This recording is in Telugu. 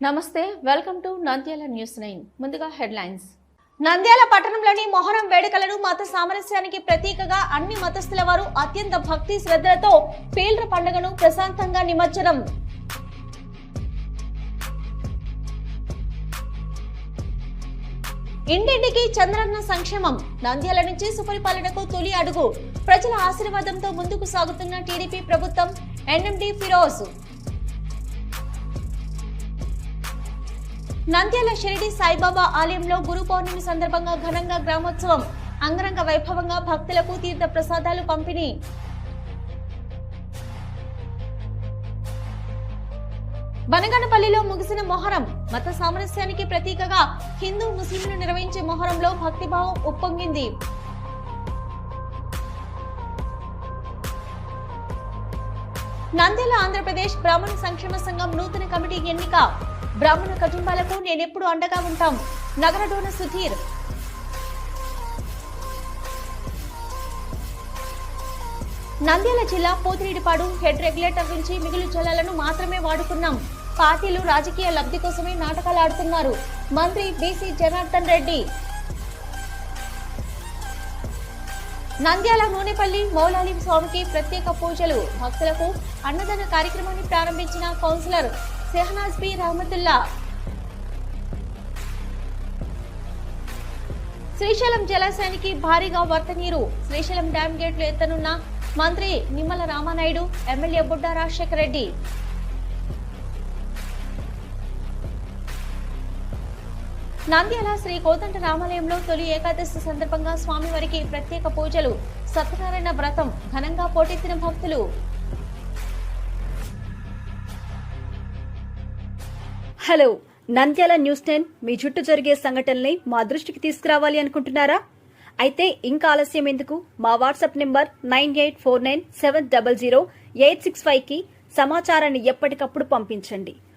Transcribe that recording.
నమస్తే welcome to Nandyal news nine. ముందుగా హెడ్లైన్స్. నంద్యాల పట్టణంలోని మొహరం వేడుకలను మత సామరస్యానికి ప్రతీకగా అన్ని మతస్థుల వారు అత్యంత భక్తి శ్రద్ధలతో పీల్ర పండుగను ప్రశాంతంగా నిమజ్జనం. ఇంటింటికి చంద్రన్న సంక్షేమం. నంద్యాల నుంచి సుపరిపాలనకు తొలి అడుగు. ప్రజల ఆశీర్వాదంతో ముందుకు సాగుతున్న టీడీపీ ప్రభుత్వం ఎన్ఎండి ఫిరోజ్. నంద్యాల షిరిడి సాయిబాబా ఆలయంలో గురు పౌర్ణమి సందర్భంగా ఘనంగా గ్రామోత్సవం. అంగరంగ వైభవంగా భక్తులకు తీర్థ ప్రసాదాలు పంపిణీ. బనగనపల్లిలో ముగిసిన మొహరం మత సామరస్యానికి ప్రతీకగా హిందూ ముస్లింలు నిర్వహించే మొహరంలో భక్తిభావం ఉప్పొంగింది. నంద్యాల ఆంధ్రప్రదేశ్ బ్రాహ్మణ సంక్షేమ సంఘం నూతన కమిటీ ఎన్నిక. బ్రాహ్మణ కుటుంబాలకు నేనెప్పుడు అండగా ఉంటాం. నగరడోన సుధీర్. నంద్యాల జిల్లా పోతిరెడ్డిపాడు హెడ్ రెగ్యులేటర్ నుంచి మిగులు జలాలను మాత్రమే వాడుకున్నాం. పార్టీలు రాజకీయ లబ్ధి కోసమే నాటకాలు ఆడుతున్నారు. మంత్రి బీసీ జనార్దన్ రెడ్డి. నంద్యాల నూనెపల్లి మౌలాలి స్వామికి ప్రత్యేక పూజలు. భక్తులకు అన్నదాన కార్యక్రమాన్ని ప్రారంభించిన కౌన్సిలర్ సెహనాజ్ బి రహమతుల్లా. శ్రీశైలం జలాశయానికి భారీగా వరద నీరు. శ్రీశైలం డ్యాం గేట్లు ఎత్తనున్న మంత్రి నిమ్మల రామానాయుడు ఎమ్మెల్యే బుడ్డ రాజశేఖర రెడ్డి నంద్యాల శ్రీ కోదండ రామాలయంలో తొలి ఏకాదశి సందర్భంగా స్వామివారికి ప్రత్యేక పూజలు సత్యనారాయణ వ్రతం ఘనంగా పోటెత్తిన భక్తులు. హలో నంద్యాల న్యూస్ టెన్ మీ చుట్టూ జరిగే సంఘటనల్ని మా దృష్టికి తీసుకురావాలి అనుకుంటున్నారా? అయితే ఇంకా ఆలస్యం ఎందుకు? మా WhatsApp number nine eight four nine seven double zero eight six ఫైవ్కి సమాచారాన్ని ఎప్పటికప్పుడు పంపించండి.